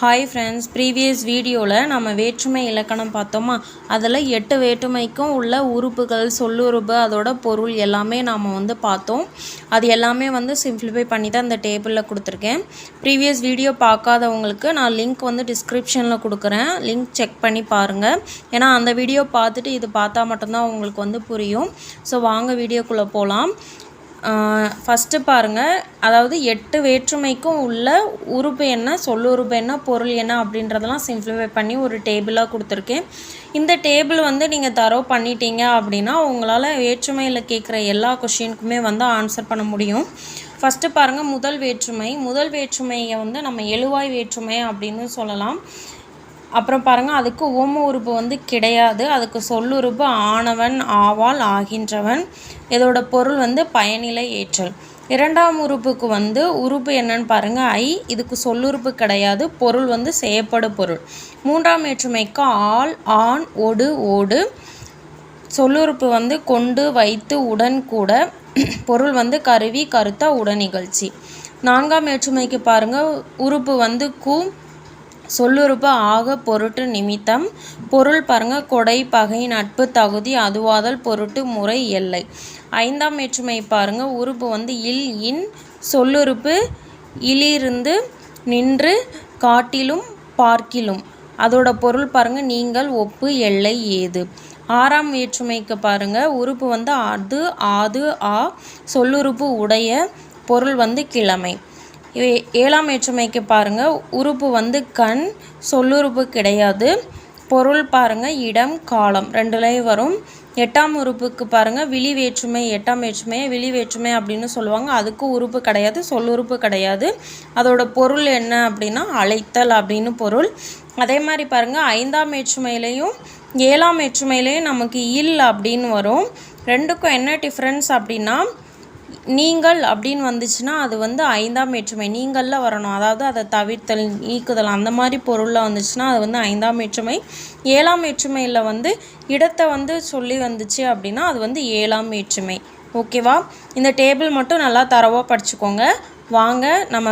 Hi friends previous வீடியோவில் நம்ம வேற்றுமை இலக்கணம் பார்த்தோமா? அதில் எட்டு வேற்றுமைக்கும் உள்ள உறுப்புகள் சொல்லுறுப்பு அதோட பொருள் எல்லாமே நாம் வந்து பார்த்தோம். அது எல்லாமே வந்து சிம்பிளிஃபை பண்ணி தான் இந்த டேபிளில் கொடுத்துருக்கேன். ப்ரீவியஸ் வீடியோ பார்க்காதவங்களுக்கு நான் லிங்க் வந்து டிஸ்கிரிப்ஷனில் கொடுக்குறேன். லிங்க் செக் பண்ணி பாருங்கள் ஏன்னா அந்த வீடியோ பார்த்துட்டு இது பார்த்தா மட்டும்தான் உங்களுக்கு வந்து புரியும். ஸோ வாங்க வீடியோக்குள்ளே போகலாம் ஃபஸ்ட்டு பாருங்கள் அதாவது எட்டு வேற்றுமைக்கும் உள்ள உறுப்பு என்ன சொல்லுறுப்பு என்ன பொருள் என்ன அப்படின்றதெல்லாம் சிம்ப்ளிஃபை பண்ணி ஒரு டேபிளாக கொடுத்துருக்கேன். இந்த டேபிள் வந்து நீங்கள் தரோ பண்ணிட்டீங்க அப்படின்னா உங்களால் வேற்றுமையில் கேட்குற எல்லா கொஷினுக்குமே வந்து ஆன்சர் பண்ண முடியும். ஃபஸ்ட்டு பாருங்கள் முதல் வேற்றுமை. முதல் வேற்றுமையை வந்து நம்ம எழுவாய் வேற்றுமை அப்படின்னு சொல்லலாம். அப்புறம் பாருங்கள் அதுக்கு ஓம உறுப்பு வந்து கிடையாது. அதுக்கு சொல்லுறுப்பு ஆனவன் ஆவால் ஆகின்றவன். இதோட பொருள் வந்து பயனிலை ஏற்றல். இரண்டாம் உறுப்புக்கு வந்து உறுப்பு என்னன்னு பாருங்கள் ஐ. இதுக்கு சொல்லுறுப்பு கிடையாது. பொருள் வந்து செய்யப்படும் பொருள். மூன்றாம் ஏற்றுமைக்கு ஆள் ஆண் ஒடு ஓடு. சொல்லுறுப்பு வந்து கொண்டு வைத்து உடன் கூட. பொருள் வந்து கருவி கருத்தா உடன் நிகழ்ச்சி நான்காம் ஏற்றுமைக்கு பாருங்கள் உறுப்பு வந்து கூ சொல்லுறுப்பு ஆக பொருட்டு நிமித்தம். பொருள் பாருங்க கொடை பகை நட்பு தகுதி அதுவாதல் பொருட்டு முறை எல்லை. ஐந்தாம் வேற்றுமை பாருங்க உறுப்பு வந்து இல் இன் சொல்லுறுப்பு இலிருந்து நின்று காட்டிலும் பார்க்கிலும். அதோட பொருள் பாருங்க நீங்கள் ஒப்பு எல்லை ஏது. ஆறாம் வேற்றுமைக்கு பாருங்க உறுப்பு வந்து அது ஆது ஆ. சொல்லுறுப்பு உடைய பொருள் வந்து கிழமை. ஏழாம் வேற்றுமைக்கு பாருங்கள் உறுப்பு வந்து கண் சொல்லுறுப்பு கிடையாது. பொருள் பாருங்கள் இடம் காலம் ரெண்டுலேயும் வரும். எட்டாம் உறுப்புக்கு பாருங்கள் விழி வேற்றுமை எட்டாம் வேற்றுமையை விழி வேற்றுமை அப்படின்னு சொல்லுவாங்க. அதுக்கு உறுப்பு கிடையாது சொல்லுறுப்பு கிடையாது. அதோட பொருள் என்ன அப்படின்னா அழைத்தல் அப்படின்னு பொருள். அதே மாதிரி பாருங்கள் ஐந்தாம் வேற்றுமையிலையும் ஏழாம் வேற்றுமையிலையும் நமக்கு இல் அப்படின்னு வரும். ரெண்டுக்கும் என்ன டிஃப்ரென்ஸ் அப்படின்னா நீங்கள் அப்படின்னு வந்துச்சுன்னா அது வந்து ஐந்தாம் வேற்றுமை நீங்களில் வரணும். அதாவது அதை தவிர்த்தல் நீக்குதல் அந்த மாதிரி பொருளில் வந்துச்சுன்னா அது வந்து ஐந்தாம் வேற்றுமை ஏழாம் வேற்றுமையில் வந்து இடத்தை வந்து சொல்லி வந்துச்சு அப்படின்னா அது வந்து ஏழாம் வேற்றுமை ஓகேவா? இந்த டேபிள் மட்டும் நல்லா தரவாக படிச்சுக்கோங்க. வாங்க நம்ம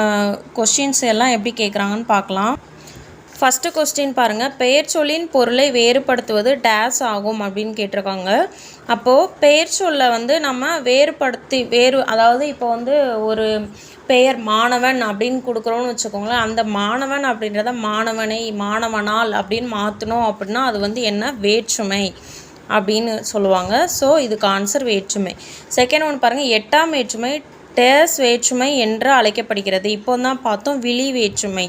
கொஷின்ஸ் எல்லாம் எப்படி கேட்குறாங்கன்னு பார்க்கலாம். ஃபஸ்ட்டு கொஸ்டின் பாருங்கள் பெயர் சொல்லின் பொருளை வேறுபடுத்துவது டேஸ் ஆகும் அப்படின்னு கேட்டிருக்காங்க. அப்போது பெயர் சொல்லை வந்து நம்ம வேறுபடுத்தி வேறு அதாவது இப்போ வந்து ஒரு பெயர் மாணவன் அப்படின்னு கொடுக்குறோன்னு வச்சுக்கோங்களேன் அந்த மாணவன் அப்படின்றத மாணவனை மாணவனால் அப்படின்னு மாற்றணும் அப்படின்னா அது வந்து என்ன? வேற்றுமை அப்படின்னு சொல்லுவாங்க. ஸோ இதுக்கு ஆன்சர் வேற்றுமை. செகண்ட் ஒன் பாருங்கள் எட்டாம் வேற்றுமை டேஸ் வேற்றுமை என்று அழைக்கப்படுகிறது. இப்போ தான் பார்த்தோம். விழி வேற்றுமை.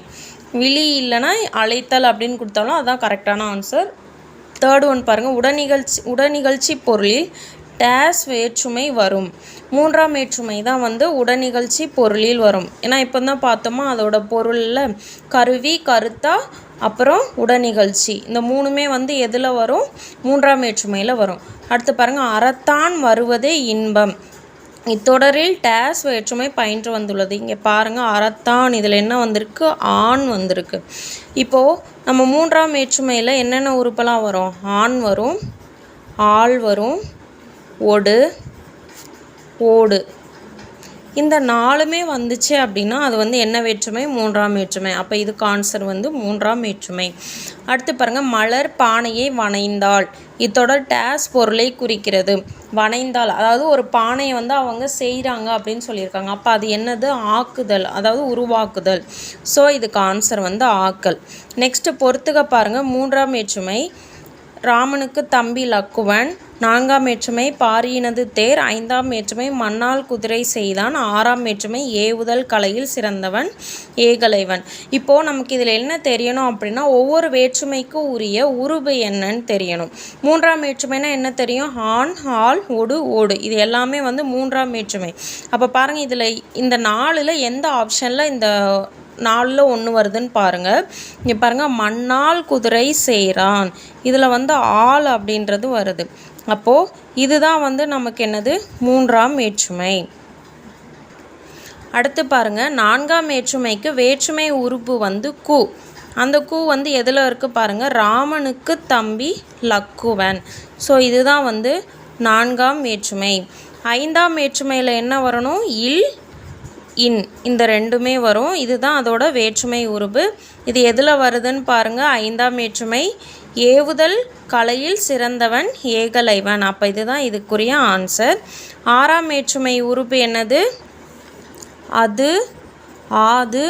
விழி இல்லைன்னா அழைத்தல் அப்படின்னு கொடுத்தாலும் அதுதான் கரெக்டான ஆன்சர் தேர்ட் ஒன் பாருங்கள் உடனிகழ்ச்சி உடனிகழ்ச்சி பொருளில் டேஸ் வேற்றுமை வரும். மூன்றாம் வேற்றுமை தான் வந்து உடனிகழ்ச்சி பொருளில் வரும். ஏன்னா இப்போ தான் பார்த்தோமா அதோட பொருளில் கருவி கருத்தா அப்புறம் உடனிகழ்ச்சி இந்த மூணுமே வந்து எதில் வரும்? மூன்றாம் வேற்றுமையில் வரும். அடுத்து பாருங்கள் அறத்தான் வருவதே இன்பம். இத்தொடரில் டேஸ் வேற்றுமை பயின்று வந்துள்ளது. இங்கே பாருங்கள் அறத்தான் இதில் என்ன வந்திருக்கு? ஆண் வந்திருக்கு. இப்போது நம்ம மூன்றாம் வேற்றுமையில் என்னென்ன உறுப்பெல்லாம் வரும்? ஆண் வரும் ஆள் வரும் ஒடு ஓடு. இந்த நாலுமே வந்துச்சு அப்படின்னா அது வந்து என்ன வேற்றுமை? மூன்றாம் வேற்றுமை. அப்போ இதுக்கு ஆன்சர் வந்து மூன்றாம் வேற்றுமை. அடுத்து பாருங்கள் மலர் பானையை வனைந்தாள் இத்தொடர் டேஸ் பொருளை குறிக்கிறது. வனைந்தால் அதாவது ஒரு பானையை வந்து அவங்க செய்கிறாங்க அப்படின்னு சொல்லியிருக்காங்க. அப்போ அது என்னது? ஆக்குதல். அதாவது உருவாக்குதல். ஸோ இதுக்கு ஆன்சர் வந்து ஆக்கல். நெக்ஸ்ட்டு பொறுத்துக்க பாருங்கள் மூன்றாம் வேற்றுமை. ராமனுக்கு தம்பி லக்குவன். நான்காம் வேற்றுமை பாரியினது தேர். ஐந்தாம் வேற்றுமை மண்ணால் குதிரை செய்தான். ஆறாம் வேற்றுமை ஏவுதல் கலையில் சிறந்தவன் ஏகலைவன் இப்போது நமக்கு இதில் என்ன தெரியணும் அப்படின்னா ஒவ்வொரு வேற்றுமைக்கும் உரிய உருபு என்னன்னு தெரியணும். மூன்றாம் வேற்றுமைனா என்ன தெரியும்? ஆண் ஹால் ஒடு ஓடு. இது எல்லாமே வந்து மூன்றாம் வேற்றுமை அப்போ பாருங்கள் இதில் இந்த நாலில் எந்த ஆப்ஷனில் இந்த நாலில் ஒன்று வருதுன்னு பாருங்கள் இங்கே பாருங்கள் மண்ணால் குதிரை செய்கிறான் இதில் வந்து ஆள் அப்படின்றது வருது. அப்போது இதுதான் வந்து நமக்கு என்னது? மூன்றாம் வேற்றுமை. அடுத்து பாருங்கள் நான்காம் வேற்றுமைக்கு வேற்றுமை உறுப்பு வந்து கு. அந்த கூ வந்து எதில் இருக்குது பாருங்கள் ராமனுக்கு தம்பி லக்குவன். ஸோ இதுதான் வந்து நான்காம் வேற்றுமை. ஐந்தாம் வேற்றுமையில் என்ன வரணும்? இல் இன் இந்த ரெண்டுமே வரும். இதுதான் அதோட வேற்றுமை உருபு இது எதில் வருதுன்னு பாருங்கள் ஐந்தாம் வேற்றுமை ஏவுதல் கலையில் சிறந்தவன் ஏகலைவன். அப்போ இதுதான் இதுக்குரிய ஆன்சர் ஆறாம் வேற்றுமை உறுப்பு என்னது? அது ஆது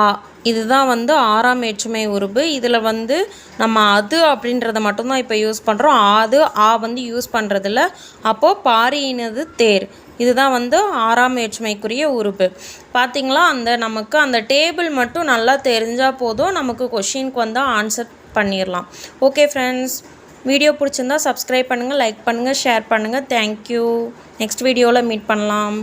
ஆ இதுதான் வந்து ஆறாம் வேற்றுமை உருபு இதில் வந்து நம்ம அது அப்படின்றத மட்டும்தான் இப்போ யூஸ் பண்ணுறோம் அது ஆ வந்து யூஸ் பண்ணுறதில்ல அப்போது பாரியினது தேர். இதுதான் வந்து ஆறாம் வேற்றுமைக்குரிய உறுப்பு. பார்த்திங்களா அந்த நமக்கு அந்த டேபிள் மட்டும் நல்லா தெரிஞ்சால் போதும். நமக்கு கொஷினுக்கு வந்து ஆன்சர் பண்ணிடலாம் ஓகே ஃப்ரெண்ட்ஸ் வீடியோ பிடிச்சிருந்தா சப்ஸ்கிரைப் பண்ணுங்கள் லைக் பண்ணுங்கள் ஷேர் பண்ணுங்கள் தேங்க்யூ நெக்ஸ்ட் வீடியோவில் மீட் பண்ணலாம்.